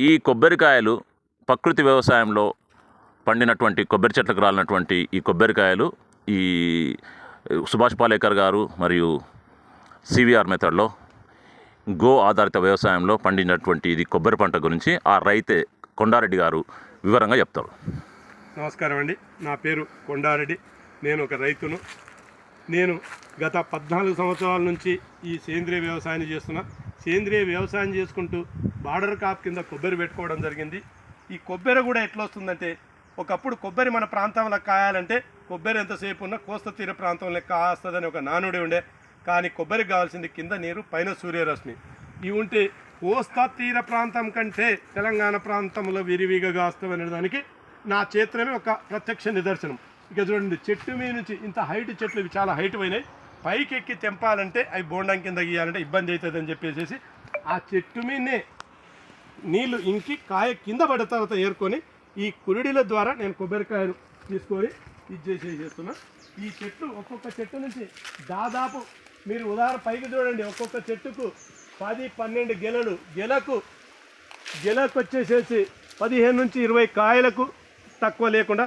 ఈ కొబ్బరికాయలు ప్రకృతి వ్యవసాయంలో పండినటువంటి కొబ్బరి చెట్లకు రాలినటువంటి ఈ కొబ్బరికాయలు ఈ సుభాష్ పాలేకర్ గారు మరియు సివిఆర్ మెథడ్లో గో ఆధారిత వ్యవసాయంలో పండినటువంటి ఇది కొబ్బరి పంట గురించి ఆ రైతే కొండారెడ్డి గారు వివరంగా చెప్తారు. నమస్కారం అండి. నా పేరు కొండారెడ్డి. నేను ఒక రైతును. నేను గత పద్నాలుగు సంవత్సరాల నుంచి ఈ సేంద్రియ వ్యవసాయాన్ని చేస్తున్నా. సేంద్రియ వ్యవసాయం చేసుకుంటూ బార్డర్ కాప్ కింద కొబ్బరి పెట్టుకోవడం జరిగింది. ఈ కొబ్బరి కూడా ఎట్లా వస్తుందంటే ఒకప్పుడు కొబ్బరి మన ప్రాంతంలో కాయాలంటే కొబ్బరి ఎంతసేపు ఉన్న కోస్త తీర ప్రాంతంలో కాస్తుందని ఒక నానుడి ఉండే. కానీ కొబ్బరికి కావాల్సింది కింద నీరు పైన సూర్యరశ్మి. ఇవి ఉంటే కోస్తా తీర ప్రాంతం కంటే తెలంగాణ ప్రాంతంలో విరివిగా కాస్తామనే దానికి నా చేత్రమే ఒక ప్రత్యక్ష నిదర్శనం. ఇక చూడండి చెట్టు మీద నుంచి ఇంత హైట్ చెట్లు ఇవి చాలా హైట్ పోయినాయి. పైకి ఎక్కి తెంపాలంటే అవి బోండం కింద గీయాలంటే ఇబ్బంది అవుతుందని చెప్పేసి ఆ చెట్టు మీదనే నీళ్ళు ఇంకి కాయ కింద పడిన తర్వాత ఏరుకొని ఈ కురిడిల ద్వారా నేను కొబ్బరికాయను తీసుకొని ఇది చేసి చేస్తున్నా? ఈ చెట్టు ఒక్కొక్క చెట్టు నుంచి దాదాపు మీరు ఉదాహరణ పైకి చూడండి. ఒక్కొక్క చెట్టుకు పది పన్నెండు గెలలు. గెలకు గెలకు వచ్చేసేసి పదిహేను నుంచి ఇరవై కాయలకు తక్కువ లేకుండా